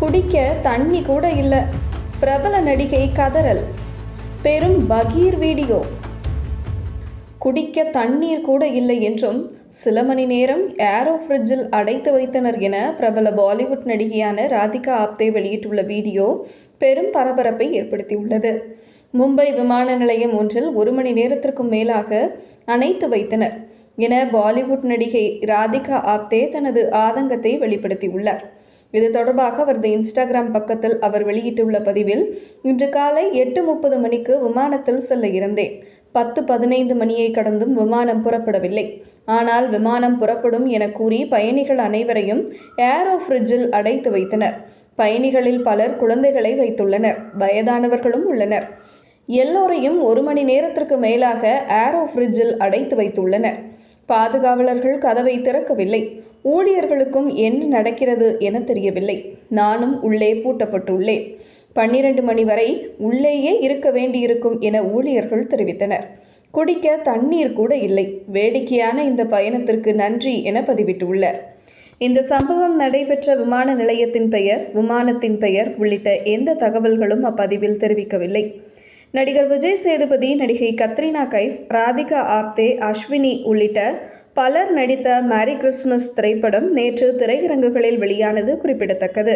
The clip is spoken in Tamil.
குடிக்க தண்ணி கூட இல்லை. பிரபல நடிகை கதறல். பெரும் பகீர் வீடியோ. குடிக்க தண்ணீர் கூட இல்லை என்றும் சில மணி நேரம் ஏரோ ஃப்ரிட்ஜில் அடைத்து வைத்தனர் என பிரபல பாலிவுட் நடிகையான ராதிகா ஆப்தே வெளியிட்டுள்ள வீடியோ பெரும் பரபரப்பை ஏற்படுத்தியுள்ளது. மும்பை விமான நிலையம் ஒன்றில் ஒரு மணி நேரத்திற்கும் மேலாக அணைத்து வைத்தனர் என பாலிவுட் நடிகை ராதிகா ஆப்தே தனது ஆதங்கத்தை வெளிப்படுத்தியுள்ளார். இது தொடர்பாக அவரது இன்ஸ்டாகிராம் பக்கத்தில் அவர் வெளியிட்டுள்ள பதிவில் இன்று காலை எட்டு முப்பது மணிக்கு விமானத்தில் செல்ல இருந்தேன். பத்து பதினைந்து மணியை கடந்தும் விமானம் புறப்படவில்லை. ஆனால் விமானம் புறப்படும் என கூறி பயணிகள் அனைவரையும் ஏரோ ஃப்ரிட்ஜில் அடைத்து வைத்தனர். பயணிகளில் பலர் குழந்தைகளை வைத்துள்ளனர். வயதானவர்களும் உள்ளனர். எல்லோரையும் ஒரு மணி நேரத்திற்கு மேலாக ஏரோ ஃப்ரிட்ஜில் அடைத்து வைத்துள்ளனர். பாதுகாவலர்கள் கதவை திறக்கவில்லை. ஊழியர்களுக்கும் என்ன நடக்கிறது என தெரியவில்லை. நானும் உள்ளே பூட்டப்பட்டுள்ளேன் பன்னிரண்டு மணி வரை உள்ளேயே இருக்க வேண்டியிருக்கும் என ஊழியர்கள் தெரிவித்தனர். குடிக்க தண்ணீர் கூட இல்லை. வேடிக்கையான இந்த பயணத்திற்கு நன்றி என பதிவிட்டுள்ளார். இந்த சம்பவம் நடைபெற்ற விமான நிலையத்தின் பெயர் விமானத்தின் பெயர் உள்ளிட்ட எந்த தகவல்களும் அப்பதிவில் தெரிவிக்கவில்லை. நடிகர் விஜய் சேதுபதி நடிகை கத்ரினா கைஃப் ராதிகா ஆப்தே அஸ்வினி உள்ளிட்ட பலர் நடித்த மேரி கிறிஸ்துமஸ் திரைப்படம் நேற்று திரையரங்குகளில் வெளியானது குறிப்பிடத்தக்கது.